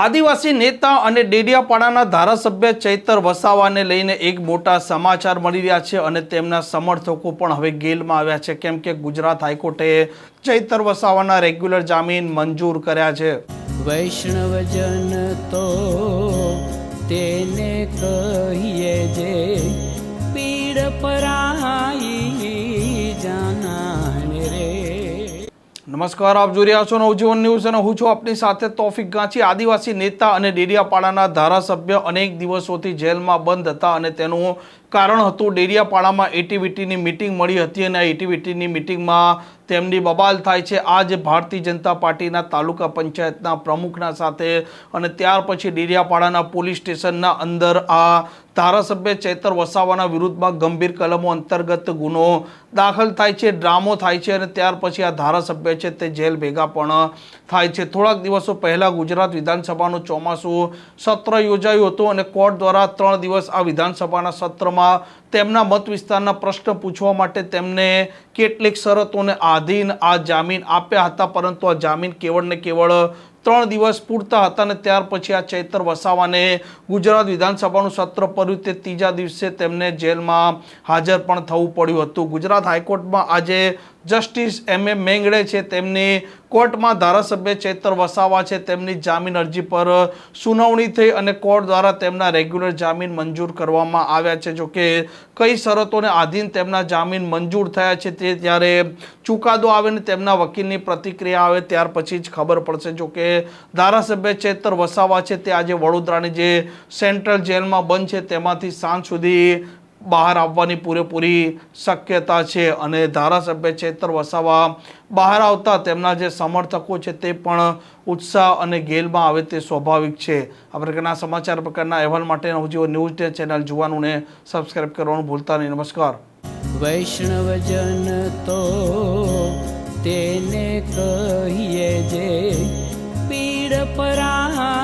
આદિવાસી નેતા અને ડેડિયાપાડાના ધારાસભ્ય ચૈતર વસાવાને લઈને એક મોટા સમાચાર મળી રહ્યા છે અને તેમના સમર્થકો પણ હવે ગેલમાં આવ્યા છે. કેમ કે ગુજરાત હાઈકોર્ટે ચૈતર વસાવાના રેગ્યુલર જામીન મંજૂર કર્યા છે. વૈષ્ણવજન તો તેને કહીએ જે નમસ્કાર, આપ જોઈ રહ્યા છો નવજીવન ન્યૂઝ અને હું છું આપની સાથે તોફિક ગાંચી. આદિવાસી નેતા અને ડેડિયાપાડાના ધારાસભ્ય અનેક દિવસોથી જેલમાં બંધ હતા અને તેનું કારણ હતું ડેડિયાપાડામાં એટીવીટીની મિટિંગ મળી હતી અને આ એટીવીટીની મિટિંગમાં તેમની બબાલ થાય છે. આ જે ભારતીય જનતા પાર્ટીના તાલુકા પંચાયતના પ્રમુખના સાથે અને ત્યાર પછી ડેરિયાપાડાના પોલીસ સ્ટેશનના અંદર આ ધારાસભ્ય ચેતર વસાવાના વિરુદ્ધમાં ગંભીર કલમો અંતર્ગત ગુનો દાખલ થાય છે, ડ્રામો થાય છે અને ત્યાર પછી આ ધારાસભ્ય છે તે જેલ ભેગા પણ થાય છે. થોડાક દિવસો પહેલાં ગુજરાત વિધાનસભાનું ચોમાસું સત્ર યોજાયું હતું અને કોર્ટ દ્વારા ત્રણ દિવસ આ વિધાનસભાના સત્રમાં તેમના મત વિસ્તારના પ્રશ્ન પૂછવા માટે તેમને કેટલીક શરતોને આધીન આ જામીન આપ્યા હતા, પરંતુ આ જામીન કેવળ ને કેવળ ત્રણ દિવસ પૂરતા હતા અને ત્યાર પછી આ ચૈતર વસાવાને ગુજરાત વિધાનસભાનું સત્ર પડ્યું તે ત્રીજા દિવસે તેમને જેલમાં હાજર પણ થવું પડ્યું હતું. ગુજરાત હાઈકોર્ટમાં આજે જસ્ટિસ એમ એ મેંગડે છે, તેમની કોર્ટમાં ધારાસભ્ય ચેતર વસાવા છે, તેમની જામીન અરજી પર સુનાવણી થઈ અને કોર્ટ દ્વારા તેમના રેગ્યુલર જામીન મંજૂર કરવામાં આવ્યા છે. જોકે કઈ શરતોને આધીન તેમના જામીન મંજૂર થયા છે તે ત્યારે ચુકાદો આવે ને તેમના વકીલની પ્રતિક્રિયા આવે ત્યાર પછી જ ખબર પડશે. જોકે ધારાસભ્ય ચેતર વસાવા છે તે આજે વડોદરાની જે સેન્ટ્રલ જેલમાં બંધ છે, તેમાંથી સાંજ સુધી બહાર આવવાની પૂરેપૂરી શક્યતા છે અને ધારાસભ્ય છેતર વસાવા બહાર આવતા તેમના જે સમર્થકો છે તે પણ ઉત્સાહ અને ગેલમાં આવે તે સ્વાભાવિક છે. આ પ્રકારના સમાચાર પ્રકારના અહેવાલ માટે નવજીઓ ન્યૂઝ ચેનલ જોવાનું ને સબસ્ક્રાઈબ કરવાનું ભૂલતા નહીં. નમસ્કાર. વૈષ્ણવજન તો તેને કહીએ જે પીડ પરાઈ